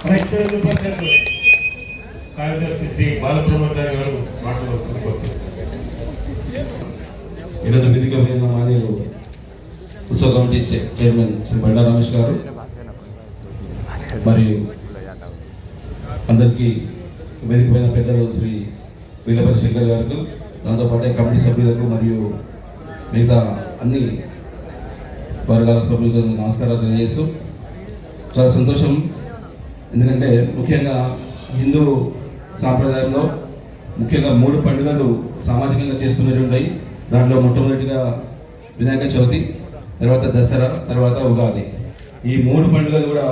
అభివృద్ధి పరిషత్ కార్యదర్శి శ్రీ బాలబ్రహ్మచారి గారు మాట్లాడవలసింది ఈరోజు వేదిక పైన మానేరు ఉత్సవ కమిటీ చైర్మన్ శ్రీ బండా రమేష్ గారు. మరియు అందరికీ వేదిక పైన పెద్దలు శ్రీ వీలపల్లి శంకర్ గారికి దాంతోపాటే కమిటీ సభ్యులకు మరియు మిగతా అన్ని వర్గాల సభ్యులకు నమస్కారాలు తెలియజేస్తూ చాలా సంతోషం. ఎందుకంటే ముఖ్యంగా హిందూ సాంప్రదాయంలో ముఖ్యంగా మూడు పండుగలు సామాజికంగా చేసుకునేవి ఉన్నాయి దాంట్లో మొట్టమొదటిగా వినాయక చవితి తర్వాత దసరా తర్వాత ఉగాది. ఈ మూడు పండుగలు కూడా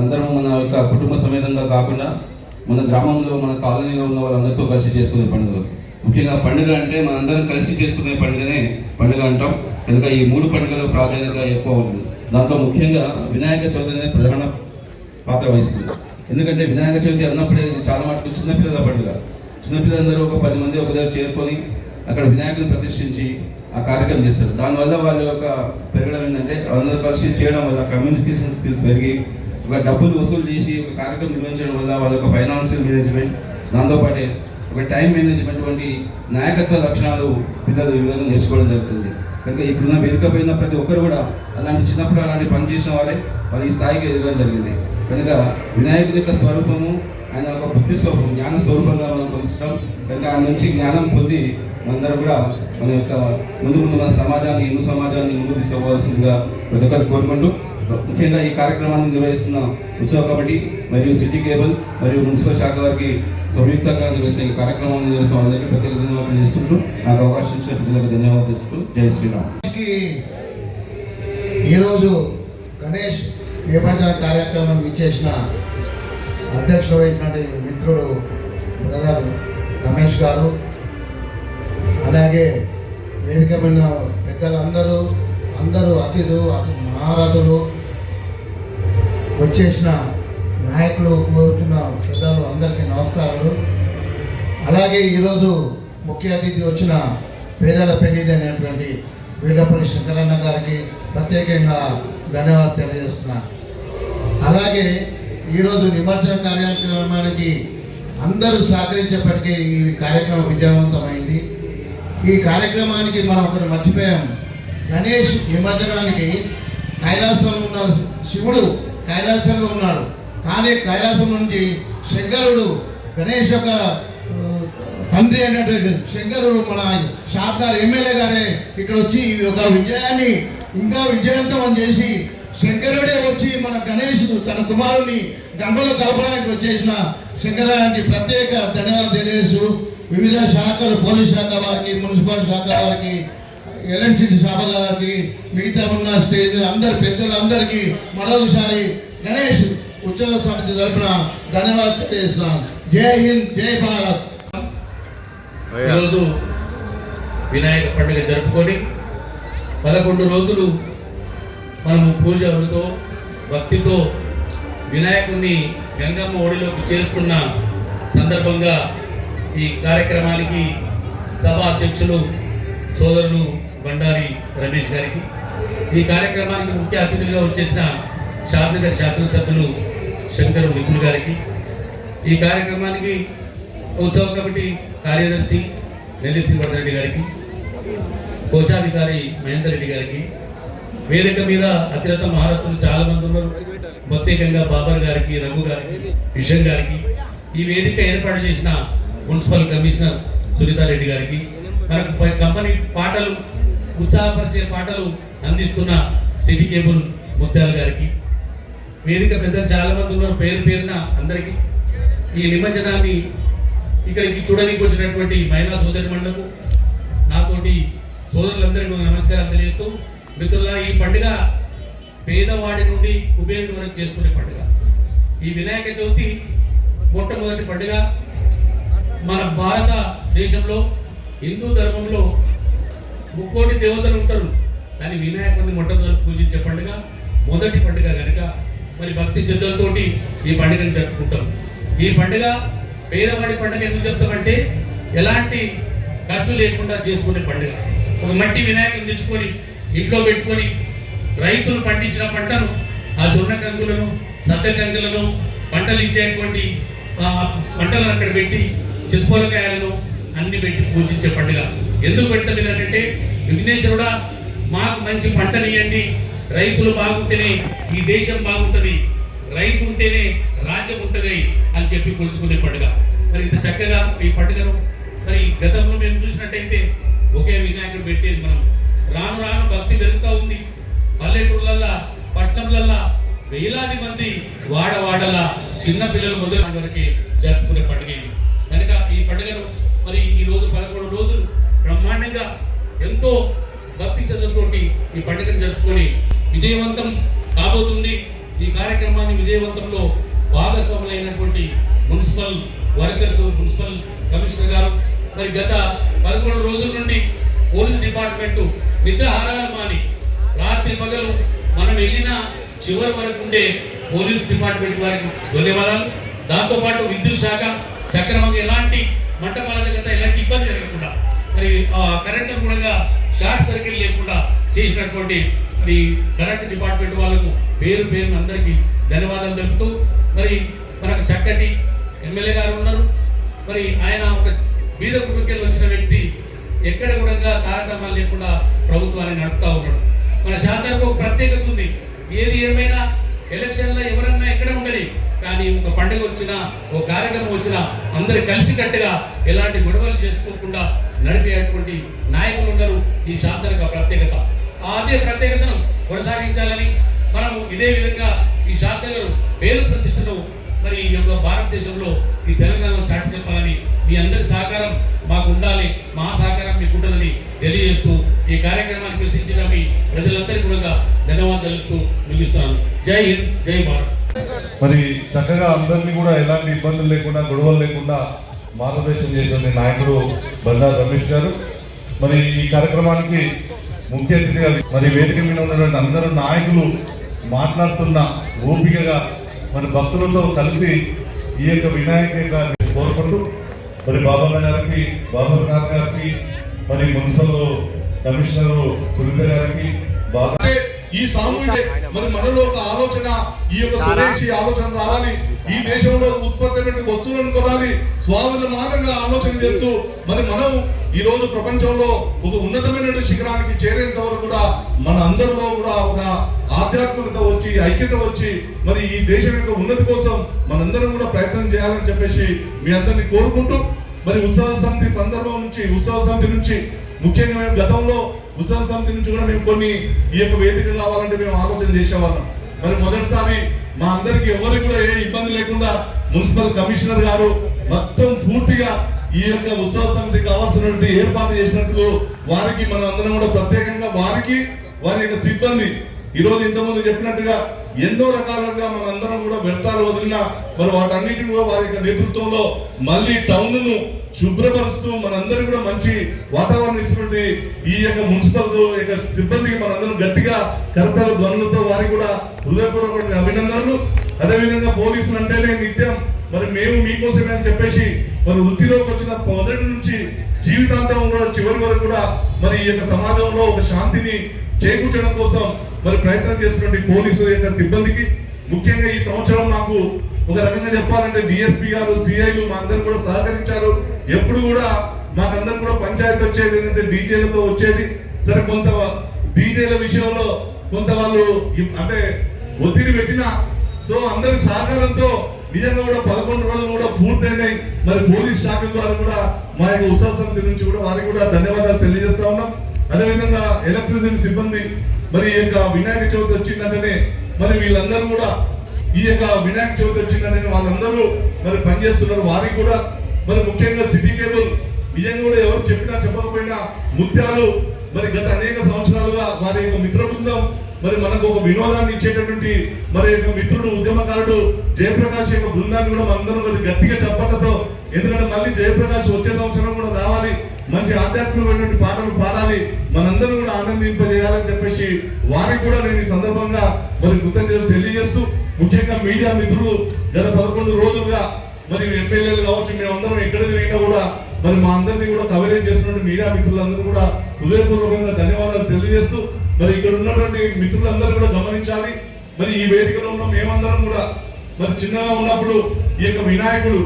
అందరం మన యొక్క కుటుంబ సమేతంగా కాకుండా మన గ్రామంలో మన కాలనీలో ఉన్న వాళ్ళందరితో కలిసి చేసుకునే పండుగలు. ముఖ్యంగా పండుగ అంటే మనందరం కలిసి చేసుకునే పండుగనే పండుగ అంటాం. కనుక ఈ మూడు పండుగలు ప్రాధాన్యత ఎక్కువ ఉంటుంది. దాంట్లో ముఖ్యంగా వినాయక చవితి అనేది ప్రధాన పాత్ర వహిస్తుంది. ఎందుకంటే వినాయక చవితి అన్నప్పుడే చాలా మటుకు చిన్నపిల్లల పండుగ. చిన్నపిల్లలందరూ ఒక పది మంది ఒక దగ్గర చేరుకొని అక్కడ వినాయకుని ప్రతిష్ఠించి ఆ కార్యక్రమం చేస్తారు. దానివల్ల వాళ్ళ యొక్క పెరగడం ఏంటంటే అందరూ కలిసి చేయడం వల్ల కమ్యూనికేషన్ స్కిల్స్ పెరిగి ఒక డబ్బులు వసూలు చేసి ఒక కార్యక్రమం నిర్వహించడం వల్ల వాళ్ళ యొక్క ఫైనాన్షియల్ మేనేజ్మెంట్ దాంతోపాటే ఒక టైం మేనేజ్మెంట్ వంటి నాయకత్వ లక్షణాలు పిల్లలు ఈ విధంగా నేర్చుకోవడం జరుగుతుంది. కనుక ఇప్పుడున్న వేదిక పోయిన ప్రతి ఒక్కరు కూడా అలాంటి చిన్నప్పుడు అలాంటి పని చేసిన వారే వారి ఈ స్థాయికి ఎదగడం జరిగింది. కనుక వినాయకుడి యొక్క స్వరూపము ఆయన ఒక బుద్ధి స్వరూపం జ్ఞాన స్వరూపంగా మనం కొలుస్తాం. కనుక ఆయన నుంచి జ్ఞానం పొంది మనందరం కూడా మన యొక్క ముందు ముందు మన సమాజాన్ని హిందూ సమాజాన్ని ముందు తీసుకోవాల్సిందిగా ప్రతి ఒక్కరు కోరుకుంటూ ముఖ్యంగా ఈ కార్యక్రమాన్ని నిర్వహిస్తున్న ఉత్సవ కమిటీ మరియు సిటీ కేబుల్ మరియు మున్సిపల్ శాఖ వారికి సంయుక్తంగా నిర్వహిస్తున్న ఈ కార్యక్రమాన్ని నిర్వహిస్తున్న వాళ్ళకి ప్రత్యేక ధన్యవాదాలు చేస్తుంటూ నాకు అవకాశం ఇచ్చిన పిల్లలకు ధన్యవాదాలు చేస్తూ జై శ్రీరామ్. ఈరోజు గణేష్ విభజన కార్యక్రమం ఇచ్చేసిన అధ్యక్ష వహించినటువంటి మిత్రుడు బ్రదర్ రమేష్ గారు అలాగే వేదిక మీద పెద్దలందరూ అందరూ అతిథులు అతి మహారథులు వచ్చేసిన నాయకులు కూర్చున్న పెద్దలు నమస్కారాలు అలాగే ఈరోజు ముఖ్య అతిథి వచ్చిన పేదల పెళ్ళిది అనేటువంటి వీరపల్లి శంకరన్న గారికి ప్రత్యేకంగా ధన్యవాదాలు తెలియజేస్తున్నా. అలాగే ఈరోజు నిమజ్జన కార్యక్రమానికి అందరూ సహకరించేప్పటికీ ఈ కార్యక్రమం విజయవంతమైంది. ఈ కార్యక్రమానికి మనం ఒకటి మర్చిపోయాం. గణేష్ నిమజ్జనానికి కైలాసంలో ఉన్న శివుడు కైలాసంలో ఉన్నాడు. కానీ కైలాసం నుంచి శంకరుడు గణేష్ యొక్క తండ్రి అయినటువంటి శంకరు మన షాప్దార్ ఎమ్మెల్యే గారే ఇక్కడ వచ్చి ఈ యొక్క విజయాన్ని ఇంకా విజయవంతం చేసి శంకరుడే వచ్చి మన గణేష్ తన కుమారుని గంగలో కలపడానికి వచ్చేసిన శంకరానికి ప్రత్యేక ధన్యవాదాలు తెలియజేస్తూ వివిధ శాఖలు పోలీస్ శాఖ వారికి మున్సిపల్ శాఖ వారికి ఎలక్ట్రిసిటీ శాఖ గారికి మిగతా ఉన్న స్టేజ్ అందరి పెద్దలందరికీ మరొకసారి గణేష్ ఉత్సవ సమితి తరఫున ధన్యవాదాలు తెలియజేస్తున్నాను. జై హింద్ జై భారత్. ఈరోజు వినాయక పండుగ జరుపుకొని పదకొండు రోజులు మనము పూజలతో భక్తితో వినాయకుడిని గంగమ్మ ఒడిలోకి చేరుకున్న సందర్భంగా ఈ కార్యక్రమానికి సభా అధ్యక్షులు సోదరులు బండారి రమేష్ గారికి ఈ కార్యక్రమానికి ముఖ్య అతిథులుగా వచ్చేసిన షాద్నగర్ శాసనసభ్యులు శంకర్ మిత్రులు గారికి ఈ కార్యక్రమానికి ఉత్సవ కమిటీ కార్యదర్శి నెల్లి శ్రీవర్ధరెడ్డి గారికి కోశాధికారి మహేందర్ రెడ్డి గారికి వేదిక మీద అతిరథ మహారథులు చాలా మంది ఉన్నారు. ప్రత్యేకంగా బాబర్ గారికి రఘు గారికి విషన్ గారికి ఈ వేదిక ఏర్పాటు చేసిన మున్సిపల్ కమిషనర్ సునీతారెడ్డి గారికి మనకు కంపెనీ పాటలు ఉత్సాహపరిచే పాటలు అందిస్తున్న సిటీ కేబుల్ ముత్యాల గారికి వేదిక పెద్దలు చాలా మంది ఉన్నారు. పేరు పేరున అందరికీ ఈ నిమజ్జనాన్ని ఇక్కడికి చూడడానికి వచ్చినటువంటి మహిళా సోదరి మండలకు నాతోటి సోదరులందరికీ నమస్కారాలు నమస్కారం తెలియజేస్తూ మిత్రుల ఈ పండుగ పేదవాడి నుండి కుబేరుడి వరకు చేసుకునే పండుగ. ఈ వినాయక చవితి మొట్టమొదటి పండుగ మన భారత దేశంలో హిందూ ధర్మంలో ముక్కోటి దేవతలు ఉంటారు. కానీ వినాయకుడిని మొట్టమొదటి పూజించే పండుగ మొదటి పండుగ కనుక మరి భక్తి శ్రద్ధలతోటి ఈ పండుగను జరుపుకుంటాం. ఈ పండుగ పేదవాడి పండుగ ఎందుకు చెప్తామంటే ఎలాంటి ఖర్చు లేకుండా చేసుకునే పండుగ. ఒక మట్టి వినాయకుని తెచ్చుకొని ఇంట్లో పెట్టుకొని రైతులు పండించిన పంటను ఆ జొన్న కంకులను సద్ద కంకులను పంటలు ఇచ్చేటువంటి ఆ, పంటలను అక్కడ పెట్టి చిత్తుపొలకాయలను అన్ని పెట్టి పూజించే పండుగ. ఎందుకు పెడతాం ఇలాంటే విఘ్నేశ్వరుడా మాకు మంచి పంటనియండి రైతులు బాగుంటేనే ఈ దేశం బాగుంటుంది రైతు ఉంటేనే రాజ్యం ఉంటుంది అని చెప్పి కొలుచుకునే పండుగ. మరి ఇంత చక్కగా ఈ పండుగను మరి గతంలో మేము చూసినట్టయితే ఒకే వినాయకుడు పెట్టేది మనం. రాను రాను భక్తి పెరుగుతూ ఉంది. పల్లెటూర్లల్లా పట్టణంలల్లా వేలాది మంది వాడవాడల చిన్న పిల్లలు మొదలు వరకే జరుపుకునే పండుగ ఇది. కనుక ఈ పండుగను మరి ఈ రోజు పదకొండు రోజులు బ్రహ్మాండంగా ఎంతో భక్తి చదువుతోటి ఈ పండుగను జరుపుకొని విజయవంతం కాబోతుంది. ఈ కార్యక్రమాన్ని విజయవంతంలో భాగస్వాములైనటువంటి మున్సిపల్ వర్కర్స్ మున్సిపల్ కమిషనర్ గారు మరి గత పదకొండు రోజుల నుండి పోలీస్ డిపార్ట్మెంట్ నిద్రహారాలు మాని రాత్రి పగలు మనం వెళ్ళిన చివరి వరకు ఉండే పోలీస్ డిపార్ట్మెంట్ వారికి ధన్యవాదాలు. దాంతోపాటు విద్యుత్ శాఖ చక్రమంగా ఎలాంటి మంటపాల గత ఎలాంటి ఇబ్బంది జరగకుండా మరి ఆ కరెంట్ కూడా షార్ట్ సర్కిల్ లేకుండా చేసినటువంటి మరి కరెంట్ డిపార్ట్మెంట్ వాళ్ళకు పేరు పేరు అందరికీ ధన్యవాదాలు తెలుపుతూ మరి మనకు చక్కటి ఎమ్మెల్యే గారు ఉన్నారు. మరి ఆయన ఒక బీద కుటుంబకి వచ్చిన వ్యక్తి ఎక్కడ కూడా తారతమ్యాలు లేకుండా ప్రభుత్వాన్ని నడుపుతా ఉన్నాడు. మన శాతకు ఒక ప్రత్యేకత ఉంది. ఏది ఏమైనా ఎలక్షన్లో ఎవరన్నా ఎక్కడ ఉండాలి కానీ ఒక పండుగ వచ్చినా ఒక కార్యక్రమం వచ్చినా అందరు కలిసికట్టుగా ఎలాంటి గొడవలు చేసుకోకుండా నడిపేటువంటి నాయకులు ఉన్నారు. ఈ శాంతరక ప్రత్యేకత. అదే ప్రత్యేకతను కొనసాగించాలని మనము ఇదే విధంగా ఈ శాంతగారు పేరు ప్రతిష్టను మరి ఈ యొక్క భారతదేశంలో ఈ తెలంగాణలో చాటి చెప్పాలని మీ అందరి సహకారం మాకు ఉండాలి మా సహకారం మీకు ఉంటుందని తెలియజేస్తూ ఈ కార్యక్రమాన్ని ప్రశ్నించిన మీ ప్రజలందరికీ కూడా ధన్యవాదాలు తెలుపుతూ ముగిస్తున్నాను. జై హింద్ జై భారత్. మరి చక్కగా అందరినీ కూడా ఎలాంటి ఇబ్బందులు లేకుండా గొడవలు లేకుండా మార్గదర్శనం చేసిన నాయకుడు బండారు రమేష్ గారు. మరి ఈ కార్యక్రమానికి ముఖ్య అతిథిగా మరి వేదిక మీద ఉన్నటువంటి అందరూ నాయకులు మాట్లాడుతున్న ఓపికగా మరి భక్తులతో కలిసి ఈ యొక్క వినాయక కోరుకుంటూ మరి బాబన్న గారికి బాబు ఖాన్ గారికి మరి మున్సిపల్ కమిషనర్ సునీత గారికి బాబా ఈ సామూహిక మరి మనలో ఒక ఆలోచన ఈ యొక్క స్వదేశీ ఆలోచన రావాలి. ఈ దేశంలో ఉత్పత్తి వస్తువులను కొనాలి. స్వామిల మార్గంగా ఆలోచన చేస్తూ మరి మనం ఈ రోజు ప్రపంచంలో ఒక ఉన్నతమైనటువంటి శిఖరానికి చేరేంత వరకు కూడా మన అందరిలో కూడా ఒక ఆధ్యాత్మికత వచ్చి ఐక్యత వచ్చి మరి ఈ దేశం యొక్క ఉన్నతి కోసం మనందరం కూడా ప్రయత్నం చేయాలని చెప్పేసి మీ అందరినీ కోరుకుంటూ మరి ఉత్సవ సమితి సందర్భం నుంచి ఉత్సవ సమితి నుంచి ముఖ్యంగా మేము గతంలో ఉత్సవ సమితి నుంచి కూడా మేము కొన్ని ఈ యొక్క వేదిక కావాలంటే మేము ఆలోచన చేసేవాళ్ళం. మరి మొదటిసారి మా అందరికి ఎవరికి కూడా ఏ ఇబ్బంది లేకుండా మున్సిపల్ కమిషనర్ గారు మొత్తం పూర్తిగా ఈ యొక్క ఉత్సవ సమితి కావాల్సినటువంటి ఏర్పాటు చేసినట్లు వారికి మనం అందరం కూడా ప్రత్యేకంగా వారికి వారి యొక్క సిబ్బంది ఈ రోజు ఇంతకుముందు చెప్పినట్టుగా ఎన్నో రకాలుగా మనందరం కూడా వ్యర్థాలు వదిలిన మరి వాటన్నిటిని కూడా వారి యొక్క నేతృత్వంలో మళ్ళీ టౌన్ను శుభ్రపరుస్తూ మనందరూ కూడా మంచి వాతావరణం ఇస్తున్నటువంటి ఈ యొక్క మున్సిపల్ యొక్క సిబ్బందికి మనందరం గట్టిగా కరతల ధ్వనులతో వారికి కూడా హృదయపూర్వక అభినందనలు. అదేవిధంగా పోలీసులు అంటేనే నిత్యం మరి మేము మీకోసమే అని చెప్పేసి మరి వృత్తిలోకి వచ్చిన మొదటి నుంచి జీవితాంతం కూడా చివరి వరకు కూడా మరి ఈ యొక్క సమాజంలో ఒక శాంతిని చేకూర్చడం కోసం మరి ప్రయత్నం చేస్తున్నటువంటి పోలీసు యొక్క సిబ్బందికి ముఖ్యంగా ఈ సంవత్సరం మాకు ఒక రకంగా చెప్పాలంటే డిఎస్పీ గారు సిఐలు మా అందరు కూడా సహకరించారు. ఎప్పుడు కూడా మాకందరం కూడా పంచాయతీ వచ్చేది ఏంటంటే డీజేలతో వచ్చేది. సరే కొంత డీజేల విషయంలో కొంత వాళ్ళు అంటే ఒత్తిడి పెట్టినా సో అందరి సహకారంతో నిజంగా కూడా పదకొండు రోజులు కూడా పూర్తయినాయి. మరి పోలీస్ శాఖ వారు కూడా మా యొక్క ఉత్సాహ సమితి నుంచి కూడా వారికి కూడా ధన్యవాదాలు తెలియజేస్తా ఉన్నాం. అదేవిధంగా ఎలక్ట్రిసిటీ సిబ్బంది మరి ఈ యొక్క వినాయక చవితి వచ్చిందంటేనే మరి వీళ్ళందరూ కూడా ఈ యొక్క వినాయక చవితి వచ్చిందని వాళ్ళందరూ మరి పనిచేస్తున్నారు. వారికి కూడా మరి ముఖ్యంగా సిటీ కేబుల్ నిజంగా కూడా ఎవరు చెప్పినా చెప్పకపోయినా ముత్యాలు మరి గత అనేక సంవత్సరాలుగా వారి యొక్క మిత్ర బృందం మరి మనకు ఒక వినోదాన్ని ఇచ్చేటటువంటి మరి యొక్క మిత్రుడు ఉద్యమకారుడు జయప్రకాష్ యొక్క బృందాన్ని కూడా మనందరం మరి గట్టిగా చెప్పడంతో ఎందుకంటే మళ్ళీ జయప్రకాష్ వచ్చే సంవత్సరం కూడా రావాలి. మంచి ఆధ్యాత్మికమైనటువంటి పాటలు పాడాలి. మనందరూ కూడా ఆనందింపజేయాలని చెప్పేసి వారికి కూడా నేను ఈ సందర్భంగా మరి కృతజ్ఞతలు తెలియజేస్తూ ముఖ్యంగా మీడియా మిత్రులు గత పదకొండు రోజులుగా మరి ఎమ్మెల్యేలు కావచ్చు మేమందరం ఎక్కడ తిరిగినా కూడా మరి మా అందరినీ కూడా కవరేజ్ చేస్తున్న మీడియా మిత్రులందరూ కూడా హృదయపూర్వకంగా ధన్యవాదాలు తెలియజేస్తూ మరి ఇక్కడ ఉన్నటువంటి మిత్రులందరూ కూడా గమనించాలి. మరి ఈ వేదికలో ఉన్న మేమందరం కూడా మరి చిన్నగా ఉన్నప్పుడు ఈ యొక్క వినాయకుడు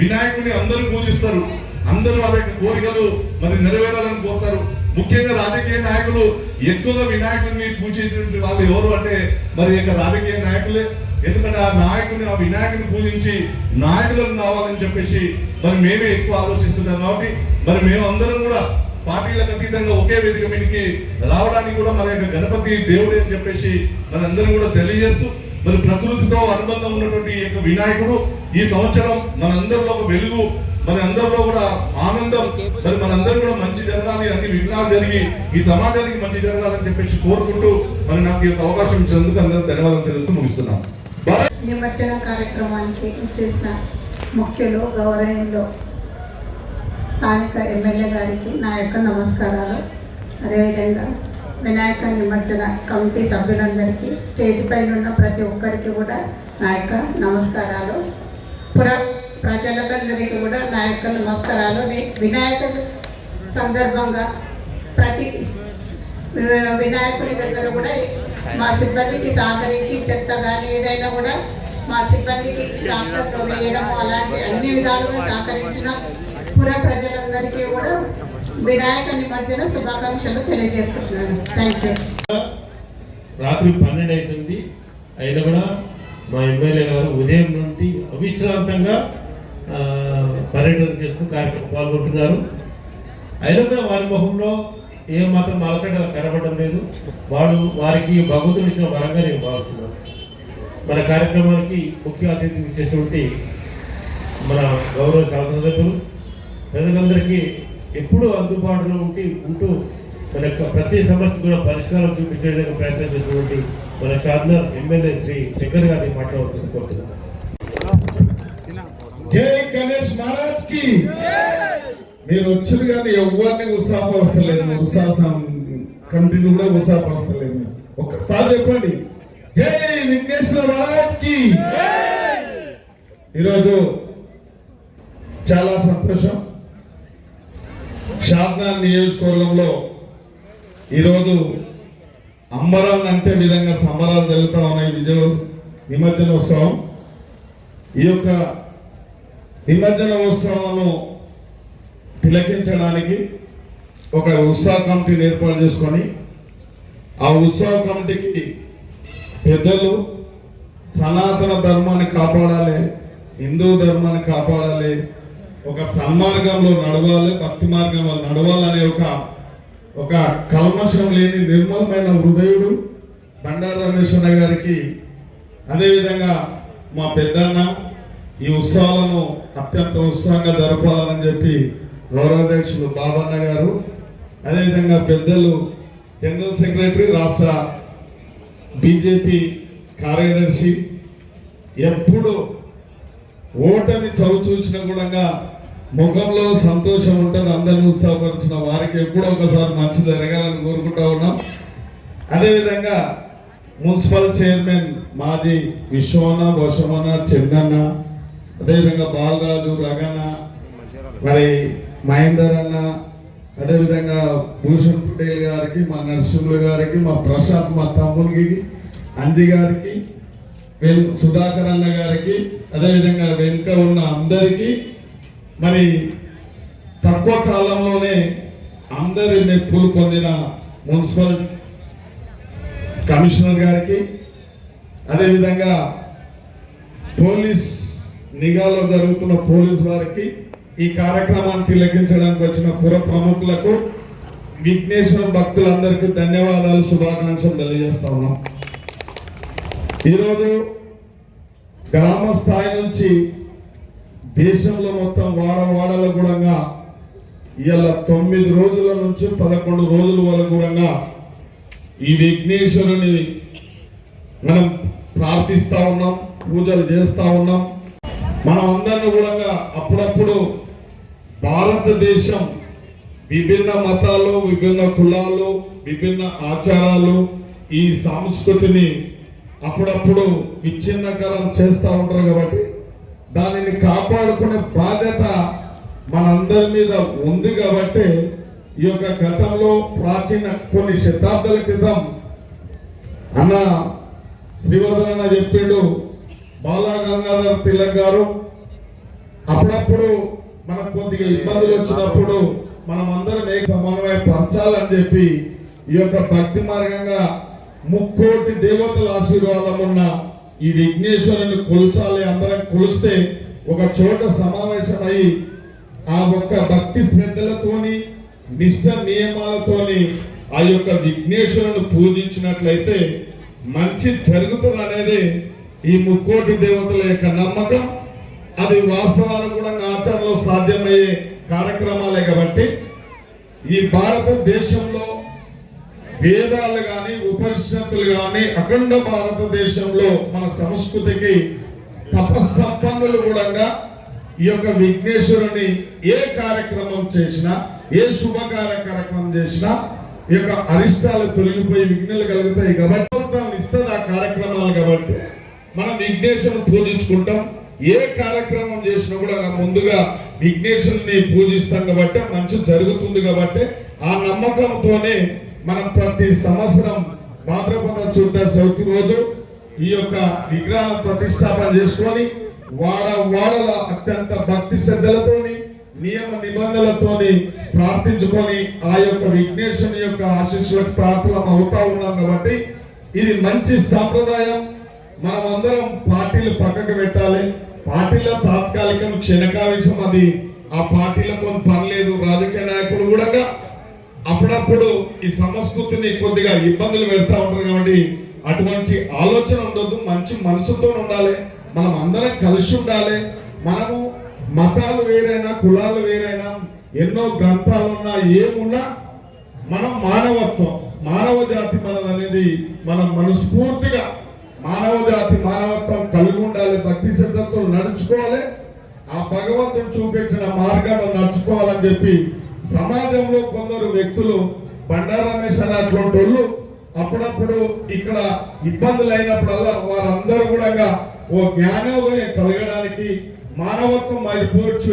వినాయకుడిని అందరూ పూజిస్తారు. అందరూ వాళ్ళ యొక్క కోరికలు మరి నెరవేరాలని కోరుతారు. ముఖ్యంగా రాజకీయ నాయకులు ఎక్కువగా వినాయకుడిని పూజించినటువంటి వాళ్ళు ఎవరు అంటే మరి యొక్క రాజకీయ నాయకులే. ఎందుకంటే ఆ నాయకుని ఆ వినాయకుని పూజించి నాయకులను కావాలని చెప్పేసి మరి మేమే ఎక్కువ ఆలోచిస్తున్నాం కాబట్టి మరి మేము కూడా పార్టీలకు అతీతంగా ఒకే వేదిక మీదకి రావడానికి కూడా మన యొక్క గణపతి దేవుడు అని చెప్పేసి మనందరం కూడా తెలియజేస్తూ మరి ప్రకృతితో అనుబంధం ఉన్నటువంటి ఈ యొక్క వినాయకుడు ఈ సంవత్సరం మనందరిలో ఒక వెలుగు మరి అందరిలో కూడా ఆనందం. మరి మనందరూ కూడా మంచి జరగాలి అన్ని విఘ్నాలు జరిగి ఈ సమాజానికి మంచి జరగాలని చెప్పేసి కోరుకుంటూ మరి నాకు ఈ అవకాశం ఇచ్చినందుకు అందరూ ధన్యవాదాలు తెలుస్తూ ముగిస్తున్నాం. నిమజ్జన కార్యక్రమానికి ఇచ్చేసిన ముఖ్యులు గౌరవంలో స్థానిక ఎమ్మెల్యే గారికి నా యొక్క నమస్కారాలు. అదేవిధంగా వినాయక నిమజ్జన కమిటీ సభ్యులందరికీ స్టేజ్ పైన ఉన్న ప్రతి ఒక్కరికి కూడా నా యొక్క నమస్కారాలు. పుర ప్రజలందరికీ కూడా నా యొక్క నమస్కారాలు. నే- వినాయక సందర్భంగా ప్రతి వినాయకుడి దగ్గర కూడా మా సిబ్బందికి సహకరించి చెత్త కానీ ఏదైనా కూడా మా సిబ్బందికి ప్రాంతంలో వేయడం అలాంటి అన్ని విధాలుగా సహకరించిన పుర ప్రజలందరికీ కూడా వినాయక నిమజ్జన శుభాకాంక్షలు తెలియజేసుకుంటున్నాను. థ్యాంక్ యూ రాత్రి పన్నెండు అవుతుంది. అయినా కూడా మా ఎమ్మెల్యే గారు ఉదయం నుండి అవిశ్రాంతంగా పర్యటన చేస్తూ కార్యక్రమం పాల్గొంటున్నారు. అయినా కూడా వారి మొహంలో ఏ మాత్రం అలసట కనబడడం లేదు. వాడు వారికి భగవంతుడు ఇచ్చిన వరంగా నేను భావిస్తున్నాను. మన కార్యక్రమానికి ముఖ్య అతిథి ఇచ్చేటువంటి మన గౌరవ శాసనసభ్యులు ప్రజలందరికీ ఎప్పుడూ అందుబాటులో ఉండి ఉంటూ మన యొక్క ప్రతి సమస్య కూడా పరిష్కారం చూపించే ప్రయత్నం చేసినటువంటి మన సాధన ఎమ్మెల్యే శ్రీ శంకర్ గారిని మాట్లాడవలసింది కోరుతున్నాను. జై గణేష్ మహారాజ్కి మీరు వచ్చారు కానీ ఎవరిని ఉత్సాహపరచలేదు. ఉత్సాహం కమిటీని కూడా ఉత్సాహపరచలేదు. ఒక్కసారి చెప్పండి. జై విఘ్నేశ్వర మహారాజ్కి ఈరోజు చాలా సంతోషం. షాద్నా నియోజకవర్గంలో ఈరోజు అంబరాన్ని అంటే విధంగా సంబరాలు జరుగుతూ ఉన్నాయి. విజయ నిమజ్జనోత్సవం. ఈ యొక్క నిమజ్జన ఉత్సవాలను తిలకించడానికి ఒక ఉత్సవ కమిటీని ఏర్పాటు చేసుకొని ఆ ఉత్సవ కమిటీకి పెద్దలు సనాతన ధర్మాన్ని కాపాడాలి హిందూ ధర్మాన్ని కాపాడాలి ఒక సన్మార్గంలో నడవాలి భక్తి మార్గంలో నడవాలనే ఒక ఒక కల్మషం లేని నిర్మలమైన హృదయుడు బండారు రమేశ్వర గారికి అదేవిధంగా మా పెద్దన్న ఈ ఉత్సవాలను అత్యంత ఉత్సాహంగా జరపాలని చెప్పి గౌరవాధ్యక్షులు బాబన్న గారు అదేవిధంగా పెద్దలు జనరల్ సెక్రటరీ రాష్ట్ర బీజేపీ కార్యదర్శి ఎప్పుడు ఓటమి చవి చూసిన కూడా ముఖంలో సంతోషం ఉంటుంది అందరిని ఉత్సాహపరిచిన వారికి ఎప్పుడో ఒకసారి మంచి జరగాలని కోరుకుంటా ఉన్నాం. అదేవిధంగా మున్సిపల్ చైర్మన్ మాది విశ్వన్న వశమన్న చందన్న అదేవిధంగా బాలరాజు రగన్న మరి మహేందర్ అన్న అదేవిధంగా భూషణ్ పటేల్ గారికి మా నరసింహులు గారికి మా ప్రశాంత్ మా తమ్మునికి అంజి గారికి వెన్ సుధాకర్ అన్న గారికి అదేవిధంగా వెనుక ఉన్న అందరికీ మరి తక్కువ కాలంలోనే అందరి మెప్పులు పొందిన మున్సిపల్ కమిషనర్ గారికి అదేవిధంగా పోలీస్ నిఘాలో జరుగుతున్న పోలీస్ వారికి ఈ కార్యక్రమాన్ని తిలకించడానికి వచ్చిన పుర ప్రముఖులకు విఘ్నేశ్వర భక్తులందరికీ ధన్యవాదాలు శుభాకాంక్షలు తెలియజేస్తా ఉన్నాం. ఈరోజు గ్రామ స్థాయి నుంచి దేశంలో మొత్తం వాడ వాడల కూడా ఇవాళ తొమ్మిది రోజుల నుంచి పదకొండు రోజుల వరకు కూడా ఈ విఘ్నేశ్వరుని మనం ప్రార్థిస్తూ ఉన్నాం పూజలు చేస్తూ ఉన్నాం. మనం అందరిని కూడా అప్పుడప్పుడు భారతదేశం విభిన్న మతాలు విభిన్న కులాలు విభిన్న ఆచారాలు ఈ సంస్కృతిని అప్పుడప్పుడు విచ్ఛిన్నకరం చేస్తూ ఉంటారు కాబట్టి దానిని కాపాడుకునే బాధ్యత మనందరి మీద ఉంది కాబట్టి ఈ యొక్క గతంలో ప్రాచీన కొన్ని శతాబ్దాల క్రితం అన్న శ్రీవర్ధన్ అన్న చెప్పిండు బాలా గంగాధర్ తిలక్ గారు. అప్పుడప్పుడు మనకు కొద్దిగా ఇబ్బందులు వచ్చినప్పుడు మనం అందరం ఏ సమన్వయ పరచాలని చెప్పి ఈ యొక్క భక్తి మార్గంగా ముక్కోటి దేవతల ఆశీర్వాదం ఉన్న ఈ విఘ్నేశ్వరుని కొల్చాలి అందరం కొలిస్తే ఒక చోట సమావేశమై ఆ ఒక్క భక్తి శ్రద్ధలతోని నిష్ట నియమాలతోని ఆ యొక్క విఘ్నేశ్వరుని పూజించినట్లయితే మంచి జరుగుతుంది అనేది ఈ ముక్కోటి దేవతల యొక్క నమ్మకం అది వాస్తవాలు కూడా ఆచరణలో సాధ్యమయ్యే కార్యక్రమాలే కాబట్టి ఈ భారతదేశంలో వేదాలు కానీ ఉపనిషత్తులు కానీ అఖండ భారతదేశంలో మన సంస్కృతికి తపస్సంపన్నులు కూడా ఈ యొక్క విఘ్నేశ్వరుని ఏ కార్యక్రమం చేసినా ఏ శుభకార్య కార్యక్రమం చేసినా ఈ యొక్క అరిష్టాలు తొలగిపోయి విఘ్నలు కలుగుతాయి కాబట్టి ఫలితాలను ఇస్తుంది ఆ కార్యక్రమాలు కాబట్టి. మనం విఘ్నేశ్వరుని పూజించుకుంటాం. ఏ కార్యక్రమం చేసినా కూడా ముందుగా విఘ్నేశ్వరుని పూజిస్తాం కాబట్టి మంచి జరుగుతుంది కాబట్టి ఆ నమ్మకంతోనే మనం ప్రతి సంవత్సరం భాద్రపద చూడ చవితి రోజు ఈ యొక్క విగ్రహాల ప్రతిష్టాపన చేసుకొని వాడ వాడల అత్యంత భక్తి శ్రద్ధలతోని నియమ నిబంధనలతోని ప్రార్థించుకొని ఆ యొక్క విఘ్నేశ్వరుని యొక్క ఆశీస్సులకు ప్రార్థన అవుతా ఉన్నాం కాబట్టి ఇది మంచి సాంప్రదాయం. మనం అందరం పార్టీలు పక్కకు పెట్టాలి. పార్టీల తాత్కాలికం క్షణకావేశం అది. ఆ పార్టీలతో పర్లేదు రాజకీయ నాయకులు కూడా అప్పుడప్పుడు ఈ సంస్కృతిని కొద్దిగా ఇబ్బందులు పెడతా ఉంటారు కాబట్టి అటువంటి ఆలోచన ఉండొద్దు మంచి మనసుతో ఉండాలి. మనం అందరం కలిసి ఉండాలి. మనము మతాలు వేరైనా కులాలు వేరైనా ఎన్నో గ్రంథాలు ఉన్నా ఏమున్నా మనం మానవత్వం మానవ జాతి మనదనేది మనం మనస్ఫూర్తిగా మానవ జాతి మానవత్వం కలిగి ఉండాలి భక్తి శ్రద్ధలతో నడుచుకోవాలి. ఆ భగవంతుడు చూపించిన మార్గంలో నడుచుకోవాలని చెప్పి సమాజంలో కొందరు వ్యక్తులు బండా రమేష్ అని వాళ్ళు అప్పుడప్పుడు ఇక్కడ ఇబ్బందులు అయినప్పుడల్లా వారందరూ కూడా ఓ జ్ఞానోదయం కలగడానికి మానవత్వం మరిపోవచ్చు.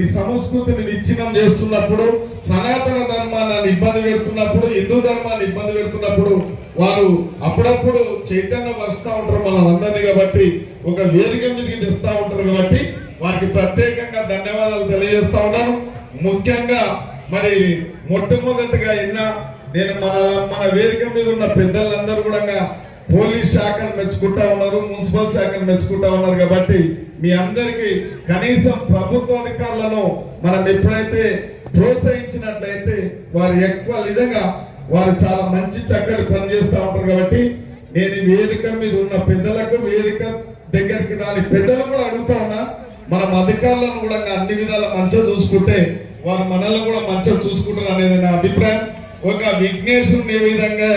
ఈ సంస్కృతిని విచ్ఛిన్నం చేస్తున్నప్పుడు సనాతన ధర్మాన్ని ఇబ్బంది పెడుతున్నప్పుడు హిందూ ధర్మాన్ని ఇబ్బంది పెడుతున్నప్పుడు వారు అప్పుడప్పుడు చైతన్యం వరుస్తూ ఉంటారు మనం అందరినీ కాబట్టి ఒక వేదిక మీదకి తెస్తూ ఉంటారు కాబట్టి వారికి ప్రత్యేకంగా ధన్యవాదాలు తెలియజేస్తా ఉన్నాను. ముఖ్యంగా మరి మొట్టమొదటిగా ఎన్న నేను మన మన వేదిక మీద ఉన్న పెద్దలందరూ కూడా పోలీస్ శాఖను మెచ్చుకుంటా ఉన్నారు మున్సిపల్ శాఖను మెచ్చుకుంటా ఉన్నారు కాబట్టి మీ అందరికీ కనీసం ప్రభుత్వ అధికారులను మనం ఎప్పుడైతే ప్రోత్సహించినట్లయితే వారు ఎక్కువ నిజంగా వారు చాలా మంచి చక్కటి పని చేస్తూ ఉంటారు కాబట్టి నేను ఈ వేదిక మీద ఉన్న పెద్దలకు వేదిక దగ్గరికి రాని పెద్దలు కూడా అడుగుతా ఉన్నా. మనం అధికారులను కూడా అన్ని విధాల మంచిగా చూసుకుంటే వారు మనల్ని కూడా మంచిగా చూసుకుంటారు అనేది నా అభిప్రాయం. ఒక విఘ్నేశ్వరుని ఏ విధంగా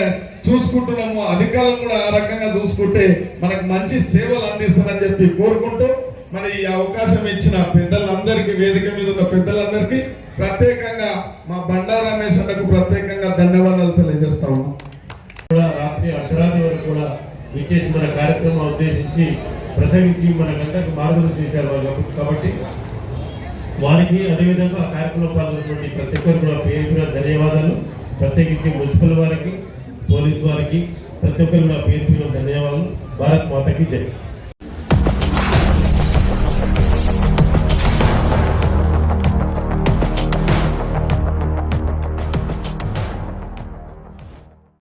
చూసుకుంటున్నాము. అధికారులను కూడా ఆ రకంగా చూసుకుంటే మనకు మంచి సేవలు అందిస్తారని చెప్పి కోరుకుంటూ మరి ఈ అవకాశం ఇచ్చిన పెద్దలందరికీ వేదిక మీద ఉన్న పెద్దలందరికీ ప్రత్యేకంగా మా బండా రమేష్ అన్నకు ప్రత్యేకంగా ధన్యవాదాలు తెలియజేస్తా ఉన్నాం. కూడా రాత్రి అర్ధరాత్రి వరకు కూడా విచ్చేసి మన కార్యక్రమం ఉద్దేశించి ప్రసంగించి మనకందరికి మార్గదర్శనం చేశారు వాళ్ళు కాబట్టి వారికి అదేవిధంగా ఆ కార్యక్రమంలో పాల్గొన్నటువంటి ప్రతి ఒక్కరు కూడా పేరు ధన్యవాదాలు. ప్రత్యేకించి మున్సిపల్ వారికి పోలీస్ వారికి ప్రతి ఒక్కరు కూడా పేరు పేరు ధన్యవాదాలు. భారత్ మాతకి జై.